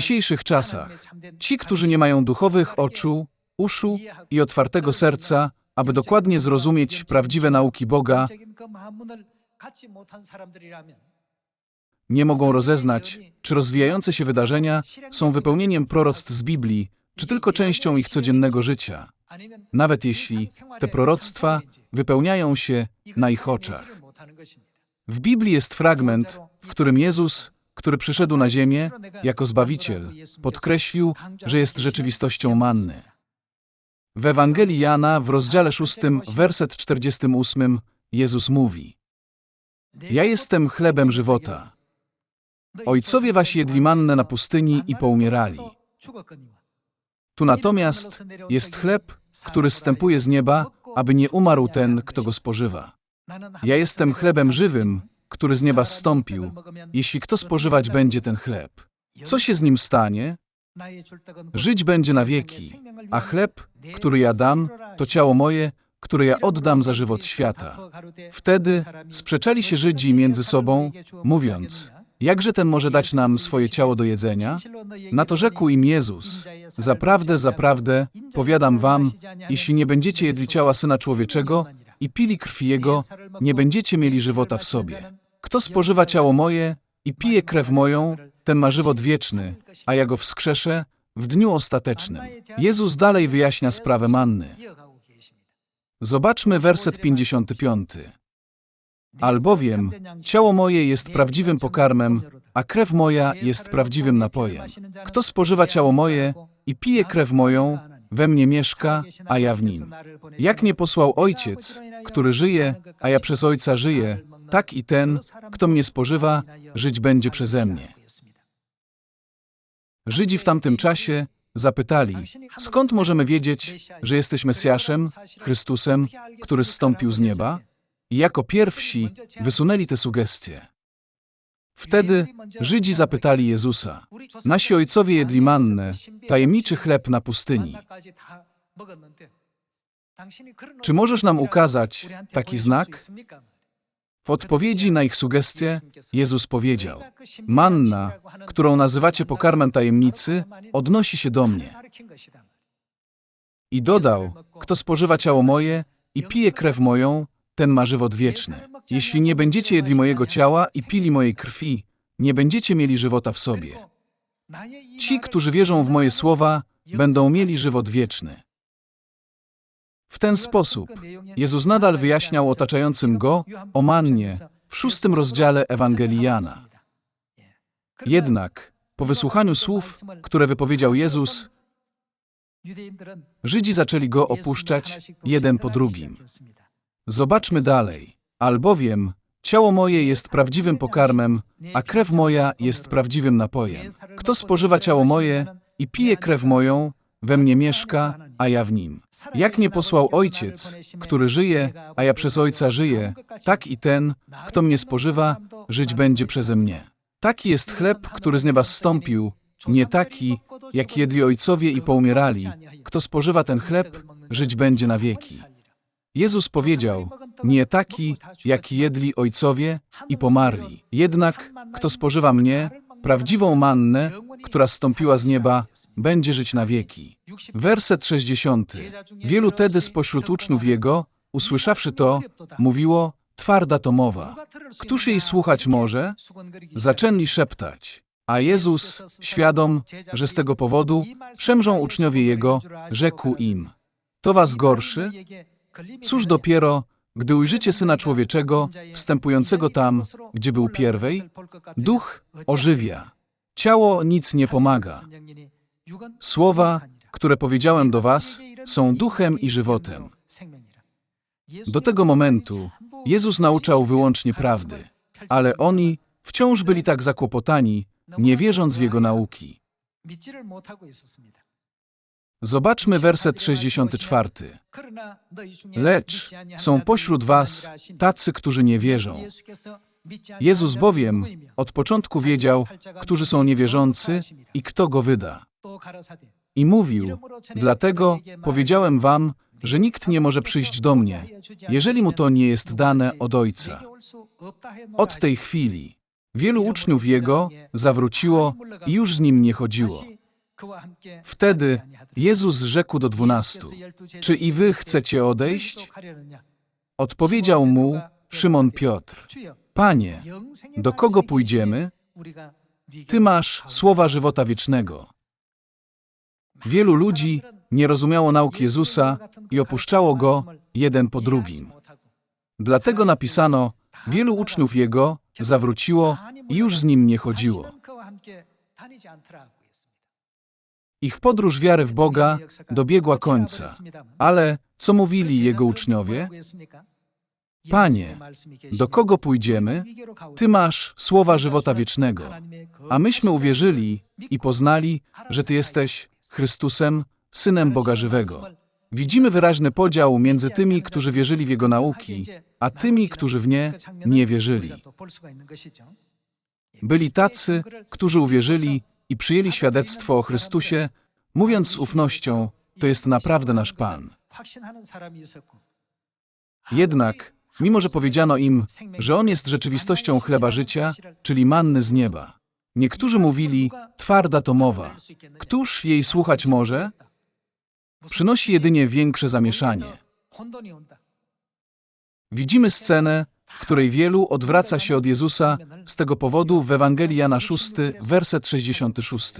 dzisiejszych czasach ci, którzy nie mają duchowych oczu, uszu i otwartego serca, aby dokładnie zrozumieć prawdziwe nauki Boga, nie mogą rozeznać, czy rozwijające się wydarzenia są wypełnieniem proroctw z Biblii, czy tylko częścią ich codziennego życia, nawet jeśli te proroctwa wypełniają się na ich oczach. W Biblii jest fragment, w którym Jezus, który przyszedł na ziemię jako Zbawiciel, podkreślił, że jest rzeczywistością manny. W Ewangelii Jana w rozdziale 6, werset 48 Jezus mówi Ja jestem chlebem żywota. Ojcowie wasi jedli mannę na pustyni i poumierali. Tu natomiast jest chleb, który zstępuje z nieba, aby nie umarł ten, kto go spożywa. Ja jestem chlebem żywym, który z nieba zstąpił, jeśli kto spożywać będzie ten chleb. Co się z nim stanie? Żyć będzie na wieki, a chleb, który ja dam, to ciało moje, które ja oddam za żywot świata. Wtedy sprzeczali się Żydzi między sobą, mówiąc, jakże ten może dać nam swoje ciało do jedzenia? Na to rzekł im Jezus, zaprawdę, zaprawdę, powiadam wam, jeśli nie będziecie jedli ciała Syna Człowieczego i pili krwi Jego, nie będziecie mieli żywota w sobie. Kto spożywa ciało moje i pije krew moją, ten ma żywot wieczny, a ja go wskrzeszę w dniu ostatecznym. Jezus dalej wyjaśnia sprawę manny. Zobaczmy werset 55. Albowiem ciało moje jest prawdziwym pokarmem, a krew moja jest prawdziwym napojem. Kto spożywa ciało moje i pije krew moją, we mnie mieszka, a ja w nim. Jak mnie posłał Ojciec, który żyje, a ja przez Ojca żyję, tak i ten, kto mnie spożywa, żyć będzie przeze mnie. Żydzi w tamtym czasie zapytali, skąd możemy wiedzieć, że jesteś Mesjaszem, Chrystusem, który zstąpił z nieba? I jako pierwsi wysunęli te sugestie. Wtedy Żydzi zapytali Jezusa, nasi ojcowie jedli mannę, tajemniczy chleb na pustyni. Czy możesz nam ukazać taki znak? W odpowiedzi na ich sugestie Jezus powiedział: Manna, którą nazywacie pokarmem tajemnicy, odnosi się do mnie. I dodał: Kto spożywa ciało moje i pije krew moją, ten ma żywot wieczny. Jeśli nie będziecie jedli mojego ciała i pili mojej krwi, nie będziecie mieli żywota w sobie. Ci, którzy wierzą w moje słowa, będą mieli żywot wieczny. W ten sposób Jezus nadal wyjaśniał otaczającym go o mannie w szóstym rozdziale Ewangelii Jana. Jednak po wysłuchaniu słów, które wypowiedział Jezus, Żydzi zaczęli go opuszczać jeden po drugim. Zobaczmy dalej. Albowiem ciało moje jest prawdziwym pokarmem, a krew moja jest prawdziwym napojem. Kto spożywa ciało moje i pije krew moją, we mnie mieszka, a ja w nim. Jak mnie posłał Ojciec, który żyje, a ja przez Ojca żyję, tak i ten, kto mnie spożywa, żyć będzie przeze mnie. Taki jest chleb, który z nieba zstąpił, nie taki, jak jedli ojcowie i poumierali. Kto spożywa ten chleb, żyć będzie na wieki. Jezus powiedział, nie taki, jak jedli ojcowie i pomarli. Jednak, kto spożywa mnie, prawdziwą mannę, która stąpiła z nieba, będzie żyć na wieki. Werset 60. Wielu tedy spośród uczniów Jego, usłyszawszy to, mówiło, twarda to mowa. Któż jej słuchać może? Zaczęli szeptać. A Jezus, świadom, że z tego powodu przemrzą uczniowie Jego, rzekł im, to was gorszy? Cóż dopiero, gdy ujrzycie Syna Człowieczego, wstępującego tam, gdzie był pierwej, duch ożywia, ciało nic nie pomaga. Słowa, które powiedziałem do was, są duchem i żywotem. Do tego momentu Jezus nauczał wyłącznie prawdy, ale oni wciąż byli tak zakłopotani, nie wierząc w Jego nauki. Zobaczmy werset 64. Lecz są pośród was tacy, którzy nie wierzą. Jezus bowiem od początku wiedział, którzy są niewierzący i kto go wyda. I mówił, dlatego powiedziałem wam, że nikt nie może przyjść do mnie, jeżeli mu to nie jest dane od Ojca. Od tej chwili Wielu uczniów Jego zawróciło i już z Nim nie chodziło. Wtedy Jezus rzekł do dwunastu, czy i wy chcecie odejść? Odpowiedział mu Szymon Piotr, Panie, do kogo pójdziemy? Ty masz słowa żywota wiecznego. Wielu ludzi nie rozumiało nauk Jezusa i opuszczało Go jeden po drugim. Dlatego napisano, wielu uczniów Jego zawróciło i już z Nim nie chodziło. Ich podróż wiary w Boga dobiegła końca. Ale co mówili Jego uczniowie? Panie, do kogo pójdziemy? Ty masz słowa żywota wiecznego. A myśmy uwierzyli i poznali, że Ty jesteś Chrystusem, Synem Boga żywego. Widzimy wyraźny podział między tymi, którzy wierzyli w Jego nauki, a tymi, którzy w nie nie wierzyli. Byli tacy, którzy uwierzyli i przyjęli świadectwo o Chrystusie, mówiąc z ufnością, to jest naprawdę nasz Pan. Jednak, mimo że powiedziano im, że On jest rzeczywistością chleba życia, czyli manny z nieba, niektórzy mówili, twarda to mowa. Któż jej słuchać może? Przynosi jedynie większe zamieszanie. Widzimy scenę, w której wielu odwraca się od Jezusa z tego powodu w Ewangelii Jana 6, werset 66.